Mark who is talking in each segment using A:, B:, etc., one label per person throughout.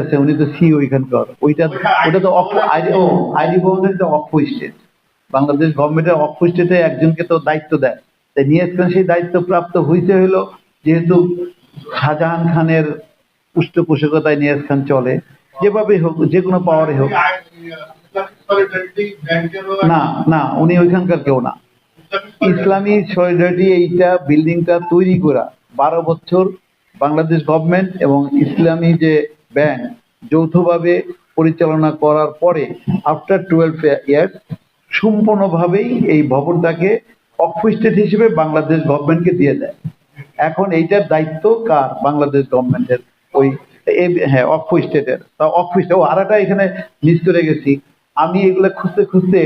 A: আছে, উনি তো সি ওইখানকার। ওইটা ওটা তো আইডি ভবনের স্টেট বাংলাদেশ গভর্নমেন্টের স্টেটে একজনকে তো দায়িত্ব দেয়। তাই নিয়াজ খান সেই দায়িত্ব প্রাপ্ত হইতে হলো যেহেতু শাহজাহান খানের পৃষ্ঠপোষকতায় নিয়াজ খান চলে। যেভাবে হোক, যে কোনো পাওয়ারে হোক। না না, উনি ওইখানকার কেউ না। ইসলামী সলিডারিটি এইটা বিল্ডিংটা তৈরি করা, বারো বছর বাংলাদেশ গভর্নমেন্ট এবং ইসলামী যে ব্যাংক যৌথভাবে পরিচালনা করার পরে আফটার টুয়েলভ ইয়ার্স সম্পূর্ণভাবেই এই ভবনটাকে অক্ষ স্টেট হিসেবে বাংলাদেশ গভর্নমেন্টকে দিয়ে দেয়। এখন এইটার দায়িত্ব কার? বাংলাদেশ গভর্নমেন্টের ওই হ্যাঁ অক্ষ স্টেটের তা অক্ষ স্টেট ও আর একটা এখানে মিস করে গেছি। আমি এগুলো খুঁজতে খুঁজতে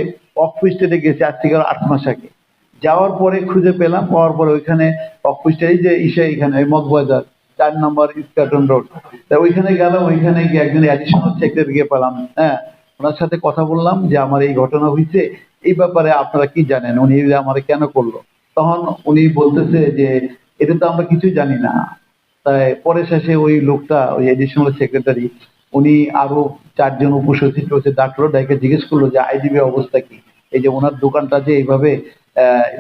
A: অক্ষ স্টেটে গেছি আজ থেকে আট মাস আগে। যাওয়ার পরে খুঁজে পেলাম, পাওয়ার পরে ওইখানে অক্ষ স্টেট যে ইসে এখানে মগবাজার। চার নম্বর ইস্কাটন রোড তা ওইখানে গেলাম, ওইখানে গিয়ে একজন অ্যাডিশনাল সেক্রেটারি গিয়ে পেলাম হ্যাঁ? ওনার সাথে কথা বললাম যে, আমার এই ঘটনা হয়েছে, এই ব্যাপারে আপনারা কি জানেন? উনি আমার কেন করল? তখন উনি বলতেছে যে, এটা তো আমরা কিছুই জানি না। তাই পরে শেষে ওই লোকটা, ওই এডিশনাল সেক্রেটারি উনি আরও চারজন উপসচিব হচ্ছে ডাক্তার ডাইকে জিজ্ঞেস করল যে আইডিবি অবস্থা কি? এই যে ওনার দোকানটা যে এইভাবে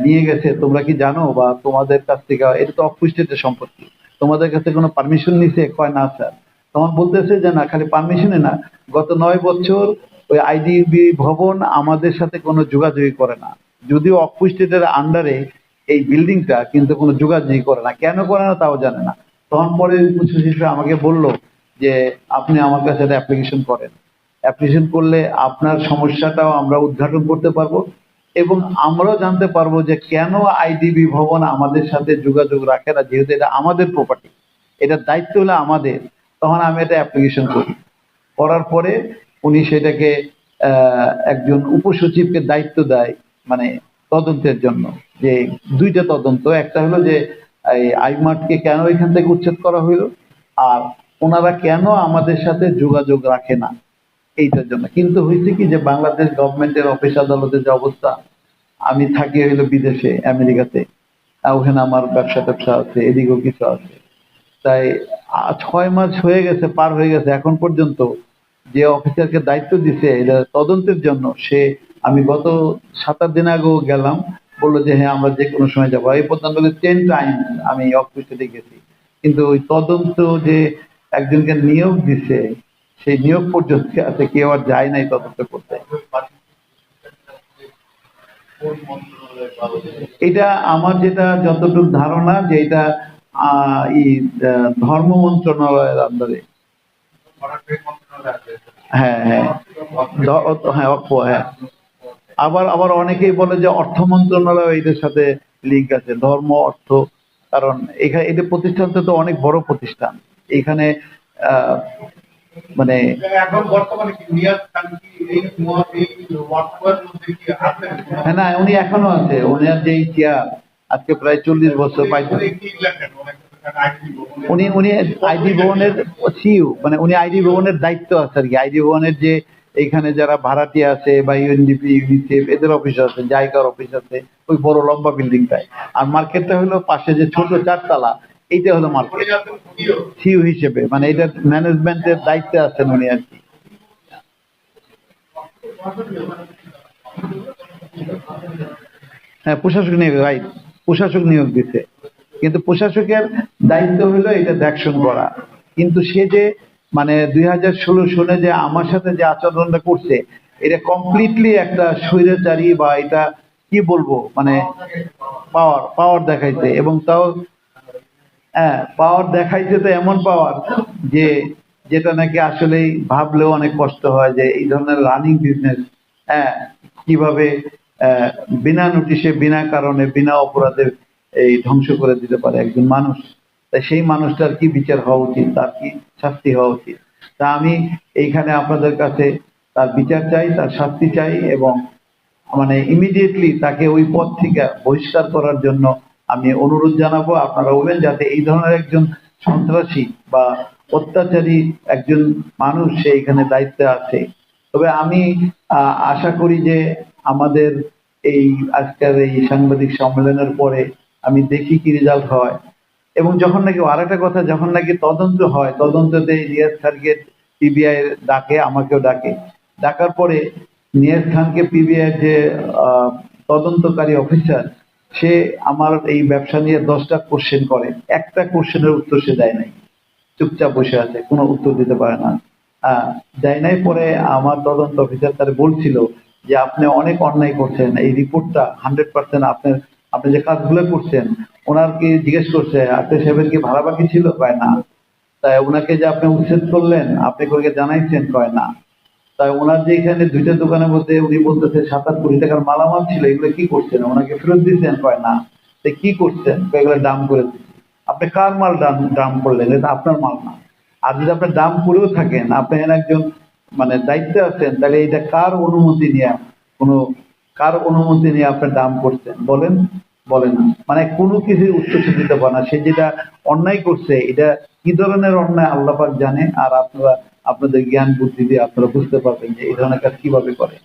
A: নিয়ে গেছে, তোমরা কি জানো? বা তোমাদের কাছ থেকে, এটা তো অফিস্টেটের সম্পত্তি। তোমাদের কাছে কোনো পারমিশন নিছে? কয়, না, স্যার। তখন বলতেছে যে, না, খালি পারমিশনে না। গত নয় বছর ওই আইডিবি ভবন আমাদের সাথে কোনো যোগাযোগই করে না। যদিও অফিস্টেটের আন্ডারে এই বিল্ডিংটা কিন্তু কোনো যোগাযোগই করে না। কেন করে না তাও জানে না। তখন পরে শিশু আমাকে বলল যে, আপনি আমার কাছে অ্যাপ্লিকেশন করেন। অ্যাপ্লিকেশন করলে আপনার সমস্যাটাও আমরা উদ্ঘাটন করতে পারব। এবং আমরাও জানতে পারব যে কেন আইডিবি ভবন আমাদের সাথে যোগাযোগ রাখে না, যেহেতু এটা আমাদের প্রপার্টি এটার দায়িত্ব হলো আমাদের। তখন আমি এটা অ্যাপ্লিকেশন করি। করার পরে উনি সেটাকে একজন উপসচিবকে দায়িত্ব দেয় মানে তদন্তের জন্য। যে দুইটা তদন্ত, একটা হলো যে আইমার্টকে কেন এখান থেকে উচ্ছেদ করা হইল, আর ওনারা কেন আমাদের সাথে যোগাযোগ রাখে না। এইটার জন্য। কিন্তু হয়েছে কি যে বাংলাদেশ গভর্নমেন্টের অফিস আদালতের যে অবস্থা, আমি থাকি হইল বিদেশে, আমেরিকাতে। ওখানে আমার ব্যবসা ট্যাবসা আছে, এদিকেও কিছু আছে। তাই ছয় মাস হয়ে গেছে, পার হয়ে গেছে। এখন পর্যন্ত যে অফিসারকে দায়িত্ব দিছে তদন্তের জন্য সে, আমি গত সাত আট দিন আগেও গেলাম, বলল যে হ্যাঁ আমরা যে কোনো সময় যাব। এই পর্যন্ত টেন টাইম আমি অফিসে গেছি কিন্তু ওই তদন্ত যে একজনকে নিয়োগ দিছে সেই নিয়োগ পর্যন্ত আছে কেউ আর যায় নাই তদন্ত করতে। এটা আমার যেটা যতটুকু ধারণা যে এটা ধর্ম মন্ত্রণালয়ের আন্ডারে। হ্যাঁ হ্যাঁ। হ্যাঁ হ্যাঁ। আবার আবার অনেকেই বলে যে অর্থ মন্ত্রণালয় এদের সাথে লিঙ্ক আছে, ধর্ম, অর্থ। কারণ এখানে এদের প্রতিষ্ঠানটা তো অনেক বড় প্রতিষ্ঠান। এখানে মানে হ্যাঁ না উনি এখনও আছে। ওনার যে চেয়ার আজকে প্রায় চল্লিশ বছর পাইছে।
B: উনি
A: উনি আইডি ভবনের সিইউ মানে উনি আইডি ভবনের দায়িত্ব আছে আর কি। আইডি ভবনের যে এখানে যারা ভাড়াটি আছে বা ইউএনডিপি ইউনিসেফ এদের অফিস আছে জায়গার অফিস আছে ওই বড় লম্বা বিল্ডিংটায় আর মার্কেটটা হলো পাশে যে ছোট চারতলা এইটা হলো মার্কেট
B: সিও
A: হিসেবে মানে এটা ম্যানেজমেন্টের দায়িত্বে আছেন উনি আর কি। হ্যাঁ প্রশাসক নিয়োগ রাইট প্রশাসক নিয়োগ দিছে। কিন্তু প্রশাসকের দায়িত্ব হলো এটা দেখশন করা। কিন্তু সে যে মানে দুই হাজার ষোলো সনে যে আমার সাথে যে আচরণটা করছে, এটা কমপ্লিটলি একটা স্বৈরাচারী বা এটা কি বলব মানে পাওয়ার পাওয়ার দেখাইছে। এবং তাও হ্যাঁ পাওয়ার দেখাইছে তো এমন পাওয়ার যে যেটা নাকি আসলেই ভাবলেও অনেক কষ্ট হয় যে এই ধরনের রানিং বিজনেস হ্যাঁ কীভাবে বিনা নোটিশে বিনা কারণে, বিনা অপরাধে এই ধ্বংস করে দিতে পারে একজন মানুষ। তাই সেই মানুষটার কি বিচার হওয়া উচিত? তার কি শাস্তি হওয়া উচিত? তা আমি এইখানে আপনাদের কাছে তার বিচার চাই, তার শাস্তি চাই এবং মানে ইমিডিয়েটলি তাকে ওই পদ থেকে বহিষ্কার করার জন্য আমি অনুরোধ জানাব, আপনারা বলবেন যাতে এই ধরনের একজন সন্ত্রাসী বা অত্যাচারী একজন মানুষ সে এখানে দায়িত্বে আছে। তবে আমি আশা করি যে আমাদের এই আজকের এই সাংবাদিক সম্মেলনের পরে আমি দেখি কি রেজাল্ট হয়। এবং যখন নাকি আর একটা কথা, যখন নাকি তদন্ত হয়, তদন্ততে রিয়াজ খানকে পিবিআই ডাকে, আমাকেও ডাকে। ডাকার পরে নিয়াজ খানকে পিবিআই যে তদন্তকারী অফিসার সে আমার এই ব্যবসা নিয়ে দশটা কোশ্চেন করে। একটা কোশ্চেনের উত্তর সে দেয় নাই। চুপচাপ বসে আছে, কোনো উত্তর দিতে পারে না। দেয় নাই পরে আমার তদন্ত অফিসার তার বলছিল যে, আপনি অনেক অন্যায় করছেন। এই রিপোর্টটা হান্ড্রেড পার্সেন্ট আপনার, আপনি যে কাজগুলো করছেন ওনার কি জিজ্ঞেস করছে আত্মীয় সাহেবের কি ভাড়া বাকি ছিল? কয় না। তাই ওনাকে যে আপনি উচ্ছেদ করলেন, আপনি করে জানাইছেন? কয় না। তাই ওনার যে এখানে দুইটা দোকানের মধ্যে উনি বলতেছে, সাত আট কোটি টাকার মালামাল ছিল, এগুলো কি করছেন? ওনাকে ফেরত দিচ্ছেন কয়, না। তো কি করছেন? এগুলো দাম করে আপনি কার মাল দাম দাম করলেন? এটা আপনার মাল না। আর যদি আপনি দাম করেও থাকেন, আপনি একজন মানে দায়িত্বে আছেন, তাহলে এটা কার অনুমতি নিয়ে, কোনো, কার অনুমতি নিয়ে আপনি দাম করছেন? বলেন বলে না। মানে কোনো কিছু উত্তর দিতে পারে না। সে যেটা অন্যায় করছে, এটা কি ধরনের অন্যায়? আল্লাপাক জানে। আর আপনারা আপনাদের জ্ঞান বুদ্ধি দিয়ে আপনারা বুঝতে পারবেন যে এই ধরনের কাজ কীভাবে করে।